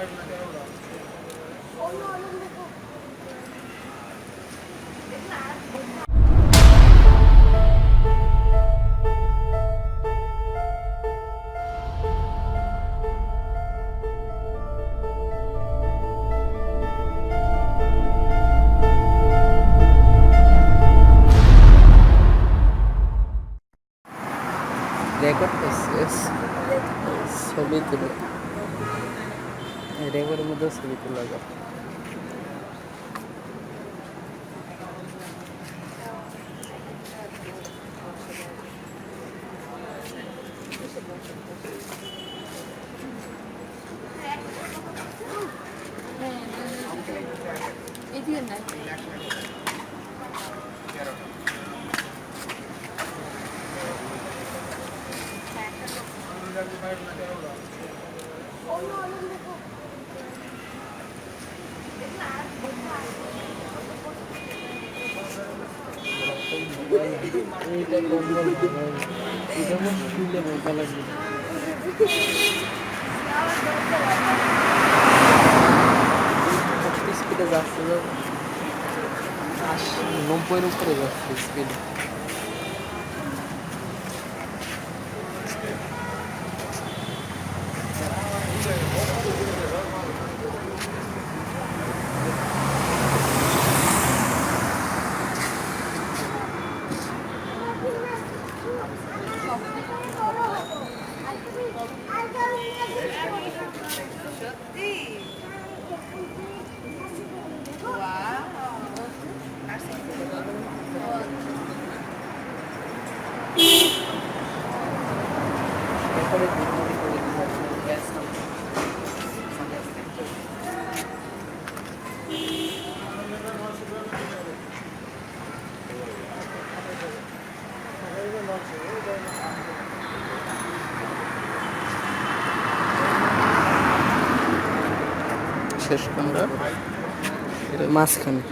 Record is, is, so big. রেকর্ডের মধ্যে ছবি তোলা যাবে এদিকে না এইটা কম্বল এটা আমার শুলে মজা লাগবে কত স্পিডে যাচ্ছে যে আশি নব্বইয়ের উপরে যাচ্ছে স্পিড সত্যি শেষ কোনটা? এটা মাঝখানে।